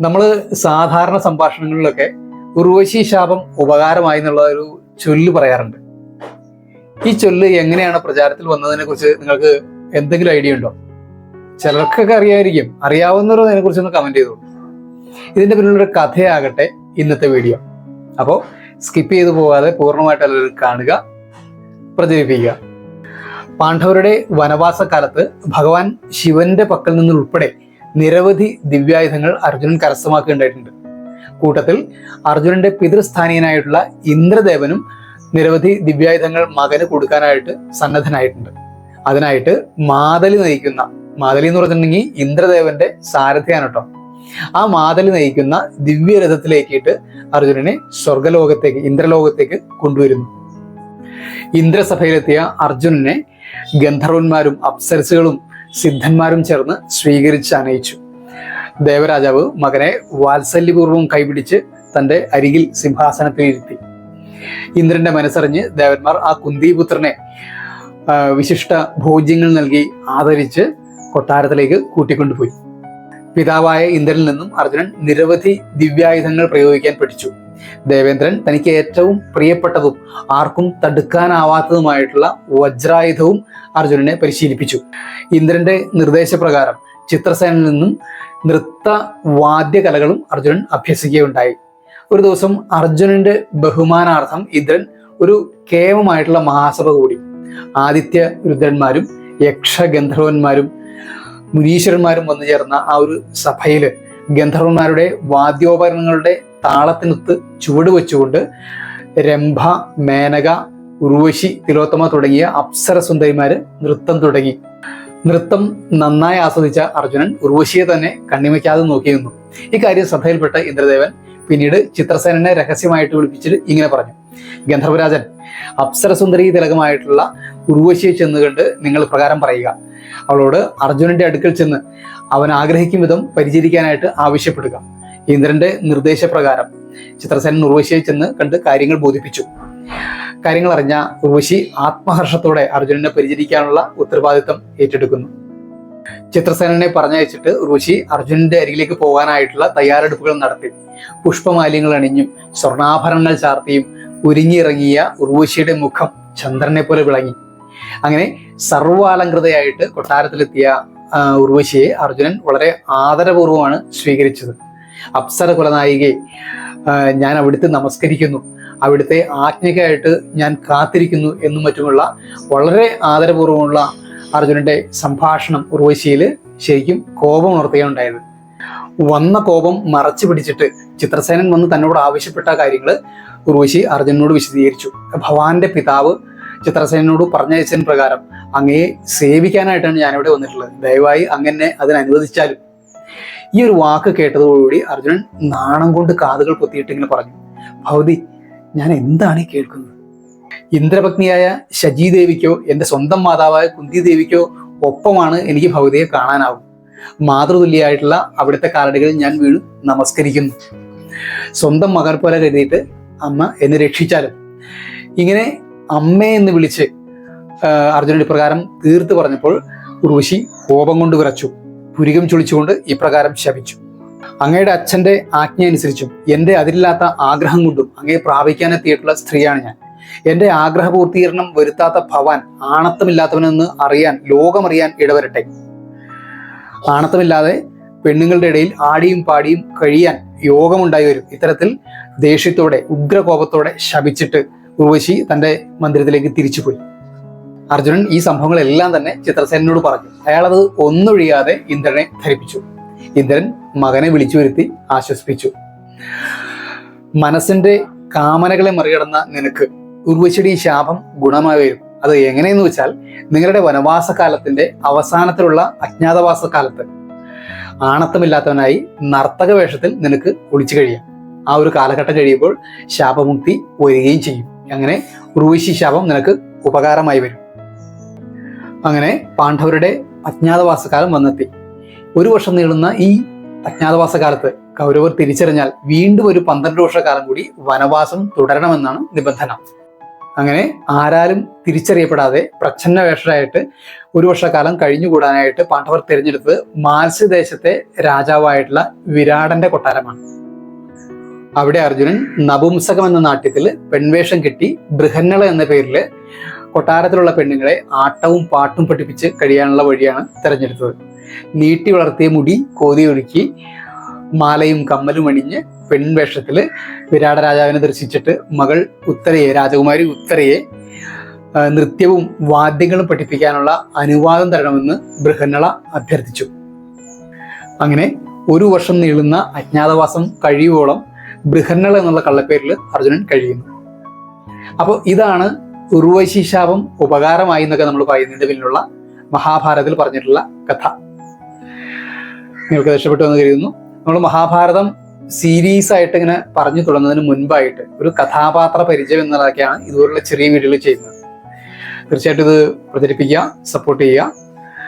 നമ്മൾ സാധാരണ സംഭാഷണങ്ങളിലൊക്കെ ഉർവശി ശാപം ഉപകാരമായി എന്നുള്ള ഒരു ചൊല്ല് പറയാറുണ്ട്. ഈ ചൊല്ല് എങ്ങനെയാണ് പ്രചാരത്തിൽ വന്നതിനെ കുറിച്ച് നിങ്ങൾക്ക് എന്തെങ്കിലും ഐഡിയ ഉണ്ടോ? ചിലർക്കൊക്കെ അറിയായിരിക്കും. അറിയാവുന്നവരും അതിനെ കുറിച്ചൊന്ന് കമന്റ് ചെയ്തോളൂ. ഇതിന്റെ പിന്നിലൊരു കഥയാകട്ടെ ഇന്നത്തെ വീഡിയോ അപ്പോൾ സ്കിപ്പ് ചെയ്തു പോകാതെ പൂർണമായിട്ട് എല്ലാവരും കാണുക പ്രചരിപ്പിക്കുക. പാണ്ഡവരുടെ വനവാസ കാലത്ത് ഭഗവാൻ ശിവന്റെ പക്കൽ നിന്നുൾപ്പെടെ നിരവധി ദിവ്യായുധങ്ങൾ അർജുനൻ കരസ്ഥമാക്കുകയുണ്ടായിട്ടുണ്ട്. കൂട്ടത്തിൽ അർജുനന്റെ പിതൃസ്ഥാനീയനായിട്ടുള്ള ഇന്ദ്രദേവനും നിരവധി ദിവ്യായുധങ്ങൾ മകന് കൊടുക്കാനായിട്ട് സന്നദ്ധനായിട്ടുണ്ട്. അതിനായിട്ട് മാതലി നയിക്കുന്ന മാതലി എന്ന് പറഞ്ഞിട്ടുണ്ടെങ്കിൽ ഇന്ദ്രദേവന്റെ സാരഥിയാണ് കേട്ടോ. ആ മാതലി നയിക്കുന്ന ദിവ്യരഥത്തിലേക്കിട്ട് അർജുനനെ സ്വർഗലോകത്തേക്ക് ഇന്ദ്രലോകത്തേക്ക് കൊണ്ടുവരുന്നു. ഇന്ദ്രസഭയിലെത്തിയ അർജുനനെ ഗന്ധർവന്മാരും അപ്സരസുകളും സിദ്ധന്മാരും ചേർന്ന് സ്വീകരിച്ച് അനയിച്ചു ദേവരാജാവ് മകനെ വാത്സല്യപൂർവം കൈപിടിച്ച് തന്റെ അരികിൽ സിംഹാസനത്തിൽ ഇരുത്തി ഇന്ദ്രന്റെ മനസ്സറിഞ്ഞ് ദേവന്മാർ ആ കുന്തിപുത്രനെ വിശിഷ്ട ഭോജ്യങ്ങൾ നൽകി ആദരിച്ച് കൊട്ടാരത്തിലേക്ക് കൂട്ടിക്കൊണ്ടുപോയി. പിതാവായ ഇന്ദ്രനിൽ നിന്നും അർജുനൻ നിരവധി ദിവ്യായുധങ്ങൾ പ്രയോഗിക്കാൻ പഠിച്ചു. ദേവേന്ദ്രൻ തനിക്ക് ഏറ്റവും പ്രിയപ്പെട്ടതും ആർക്കും തടുക്കാനാവാത്തതുമായിട്ടുള്ള വജ്രായുധവും അർജുനനെ പരിശീലിപ്പിച്ചു. ഇന്ദ്രന്റെ നിർദ്ദേശപ്രകാരം ചിത്രസേനയിൽ നിന്നും നൃത്ത വാദ്യകലകളും അർജുനൻ അഭ്യസിക്കുകയുണ്ടായി. ഒരു ദിവസം അർജുനന്റെ ബഹുമാനാർത്ഥം ഇന്ദ്രൻ ഒരു കേവമായിട്ടുള്ള മഹാസഭ കൂടി. ആദിത്യ രുദ്രന്മാരും യക്ഷഗന്ധർവന്മാരും മുനീശ്വരന്മാരും വന്നു ചേർന്ന ആ ഒരു സഭയിൽ ഗന്ധർവന്മാരുടെ വാദ്യോപകരണങ്ങളുടെ താളത്തിനൊത്ത് ചുവട് വെച്ചുകൊണ്ട് രംഭ മേനക ഉർവശി തിലോത്തമ തുടങ്ങിയ അപ്സര സുന്ദരിമാര് നൃത്തം തുടങ്ങി. നൃത്തം നന്നായി ആസ്വദിച്ച അർജുനൻ ഉർവശിയെ തന്നെ കണ്ണിമയ്ക്കാതെ നോക്കി നിന്നു. ഇക്കാര്യം ശ്രദ്ധയിൽപ്പെട്ട ഇന്ദ്രദേവൻ പിന്നീട് ചിത്രസേനനെ രഹസ്യമായിട്ട് വിളിപ്പിച്ചിട്ട് ഇങ്ങനെ പറഞ്ഞു. ഗന്ധർവരാജൻ അപ്സരസുന്ദരി തിലകമായിട്ടുള്ള ഉർവശിയെ ചെന്ന് കണ്ട് നിങ്ങൾ പ്രകാരം പറയുക. അവളോട് അർജുനന്റെ അടുക്കൽ ചെന്ന് അവൻ ആഗ്രഹിക്കും വിധം പരിചരിക്കാനായിട്ട് ആവശ്യപ്പെടുക. ഇന്ദ്രന്റെ നിർദ്ദേശപ്രകാരം ചിത്രസേനൻ ഉർവശിയെ ചെന്ന് കണ്ട് കാര്യങ്ങൾ ബോധിപ്പിച്ചു. കാര്യങ്ങൾ അറിഞ്ഞ ഉർവശി ആത്മഹർഷത്തോടെ അർജുനനെ പരിചരിക്കാനുള്ള ഉത്തരവാദിത്തം ഏറ്റെടുക്കുന്നു. ചിത്രസേനനെ പറഞ്ഞയച്ചിട്ട് ഉർവശി അർജുനന്റെ അരികിലേക്ക് പോകാനായിട്ടുള്ള തയ്യാറെടുപ്പുകൾ നടത്തി. പുഷ്പമാലിന്യങ്ങൾ അണിഞ്ഞും സ്വർണാഭരണങ്ങൾ ചാർത്തിയും ഉരുങ്ങിയിറങ്ങിയ ഉർവശിയുടെ മുഖം ചന്ദ്രനെ പോലെ വിളങ്ങി. അങ്ങനെ സർവാലങ്കൃതയായിട്ട് കൊട്ടാരത്തിലെത്തിയ ഉർവശിയെ അർജുനൻ വളരെ ആദരപൂർവമാണ് സ്വീകരിച്ചത്. അപ്സര കുലനായികയെ ഞാൻ അവിടുത്തെ നമസ്കരിക്കുന്നു. അവിടുത്തെ ആജ്ഞയ്ക്കായിട്ട് ഞാൻ കാത്തിരിക്കുന്നു എന്നും മറ്റുമുള്ള വളരെ ആദരപൂർവമുള്ള അർജുനന്റെ സംഭാഷണം ഉർവശിയിൽ ശരിക്കും കോപം ഉണർത്തുകയുണ്ടായത് വന്ന കോപം മറച്ചു പിടിച്ചിട്ട് ചിത്രസേനൻ വന്ന് തന്നോട് ആവശ്യപ്പെട്ട കാര്യങ്ങൾ ഉർവശി അർജുനനോട് വിശദീകരിച്ചു. ഭവാന്റെ പിതാവ് ചിത്രസേനോട് പറഞ്ഞയച്ചതിന് പ്രകാരം അങ്ങയെ സേവിക്കാനായിട്ടാണ് ഞാനിവിടെ വന്നിട്ടുള്ളത്. ദയവായി അങ്ങനെ അതിന് അനുവദിച്ചാലും ഈ ഒരു വാക്ക് കേട്ടതോടുകൂടി അർജുനൻ നാണം കൊണ്ട് കാതുകൾ പൊത്തിയിട്ട് ഇങ്ങനെ പറഞ്ഞു ഭൗതി ഞാൻ എന്താണ് ഈ കേൾക്കുന്നത്? ഇന്ദ്രപത്നിയായ ശജീദേവിക്കോ എന്റെ സ്വന്തം മാതാവായ കുന്തി ദേവിക്കോ ഒപ്പമാണ് എനിക്ക് ഭൗതിയെ കാണാനാവും. മാതൃതുല്യായിട്ടുള്ള അവിടുത്തെ കാലടികളിൽ ഞാൻ വീണു നമസ്കരിക്കുന്നു. സ്വന്തം മകൻ പോലെ കരുതിയിട്ട് അമ്മ എന്നെ രക്ഷിച്ചാലും. ഇങ്ങനെ അമ്മേ എന്ന് വിളിച്ച് അർജുനൻ ഇപ്രകാരം തീർത്ത് പറഞ്ഞപ്പോൾ ഉർവശി കോപം കൊണ്ട് വിറച്ചു. പുരികം ചുളിച്ചുകൊണ്ട് ഇപ്രകാരം ശപിച്ചു. അങ്ങയുടെ അച്ഛന്റെ ആജ്ഞ അനുസരിച്ചും എന്റെ അതിരില്ലാത്ത ആഗ്രഹം കൊണ്ടും അങ്ങയെ പ്രാപിക്കാനെത്തിയിട്ടുള്ള സ്ത്രീയാണ് ഞാൻ. എന്റെ ആഗ്രഹപൂർത്തീകരണം വരുത്താത്ത ഭവാൻ ആണത്തമില്ലാത്തവനെന്ന് അറിയാൻ ലോകമറിയാൻ ഇടവരട്ടെ. ആണത്തമില്ലാതെ പെണ്ണുങ്ങളുടെ ഇടയിൽ ആടിയും പാടിയും കഴിയാൻ യോഗമുണ്ടായി വരും ഇത്തരത്തിൽ ദേഷ്യത്തോടെ ഉഗ്രകോപത്തോടെ ശപിച്ചിട്ട് ഉർവശി തന്റെ മന്ദിരത്തിലേക്ക് തിരിച്ചുപോയി. അർജുനൻ ഈ സംഭവങ്ങളെല്ലാം തന്നെ ചിത്രസേനോട് പറഞ്ഞു. അയാളത് ഒന്നൊഴിയാതെ ഇന്ദ്രനെ ധരിപ്പിച്ചു. ഇന്ദ്രൻ മകനെ വിളിച്ചു വരുത്തി ആശ്വസിപ്പിച്ചു. മനസ്സിന്റെ കാമനകളെ മറികടന്ന നിനക്ക് ഉർവശിയുടെ ഈ ശാപം ഗുണമായി വരും അത് എങ്ങനെയെന്ന് വെച്ചാൽ നിങ്ങളുടെ വനവാസകാലത്തിന്റെ അവസാനത്തിലുള്ള അജ്ഞാതവാസ കാലത്ത് ആണത്തമില്ലാത്തവനായി നർത്തക വേഷത്തിൽ നിനക്ക് ഒളിച്ചു കഴിയാം. ആ ഒരു കാലഘട്ടം കഴിയുമ്പോൾ ശാപമുക്തി വരികയും ചെയ്യും. അങ്ങനെ ഉർവശി ശാപം നിനക്ക് ഉപകാരമായി വരും. അങ്ങനെ പാണ്ഡവരുടെ അജ്ഞാതവാസകാലം വന്നെത്തി. ഒരു വർഷം നീളുന്ന ഈ അജ്ഞാതവാസ കാലത്ത് കൗരവർ തിരിച്ചറിഞ്ഞാൽ വീണ്ടും ഒരു പന്ത്രണ്ട് വർഷക്കാലം കൂടി വനവാസം തുടരണമെന്നാണ് നിബന്ധന. അങ്ങനെ ആരാലും തിരിച്ചറിയപ്പെടാതെ പ്രച്ഛന്ന വേഷരായിട്ട് ഒരു വർഷക്കാലം കഴിഞ്ഞുകൂടാനായിട്ട് പാണ്ഡവർ തിരഞ്ഞെടുത്തത് മാത്സ്യദേശത്തെ രാജാവായിട്ടുള്ള വിരാടന്റെ കൊട്ടാരമാണ്. അവിടെ അർജുനൻ നപുംസകം എന്ന നാട്യത്തിൽ പെൺവേഷം കിട്ടി ബൃഹന്നള എന്ന പേരിൽ കൊട്ടാരത്തിലുള്ള പെണ്ണുങ്ങളെ ആട്ടവും പാട്ടും പഠിപ്പിച്ച് കഴിയാനുള്ള വഴിയാണ് തിരഞ്ഞെടുത്തത്. നീട്ടി വളർത്തിയ മുടി കോതി കോതിയൊരുക്കി മാലയും കമ്മലും അണിഞ്ഞ് പെൺവേഷത്തിൽ വിരാട രാജാവിനെ ദർശിച്ചിട്ട് മകൾ ഉത്തരയെ രാജകുമാരി ഉത്തരയെ നൃത്യവും വാദ്യങ്ങളും പഠിപ്പിക്കാനുള്ള അനുവാദം തരണമെന്ന് ബൃഹന്നള അഭ്യർത്ഥിച്ചു. അങ്ങനെ ഒരു വർഷം നീളുന്ന അജ്ഞാതവാസം കഴിയുവോളം ബൃഹന്നള എന്നുള്ള കള്ളപ്പേരിൽ അർജുനൻ കഴിയുന്നു. അപ്പോൾ ഇതാണ് ഉർവശി ശാപം ഉപകാരമായി എന്നൊക്കെ നമ്മൾ പറയുന്നതിന്റെ പിന്നിലുള്ള മഹാഭാരതത്തിൽ പറഞ്ഞിട്ടുള്ള കഥ. നിങ്ങൾക്ക് രക്ഷപ്പെട്ടു എന്ന് കരുതുന്നു. നമ്മൾ മഹാഭാരതം സീരീസ് ആയിട്ട് ഇങ്ങനെ പറഞ്ഞു തുടങ്ങുന്നതിന് മുൻപായിട്ട് ഒരു കഥാപാത്ര പരിചയം എന്നുള്ളതൊക്കെയാണ് ഇതുപോലുള്ള ചെറിയ വീഡിയോകൾ ചെയ്യുന്നത്. തീർച്ചയായിട്ടും ഇത് പ്രചരിപ്പിക്കുക സപ്പോർട്ട് ചെയ്യുക.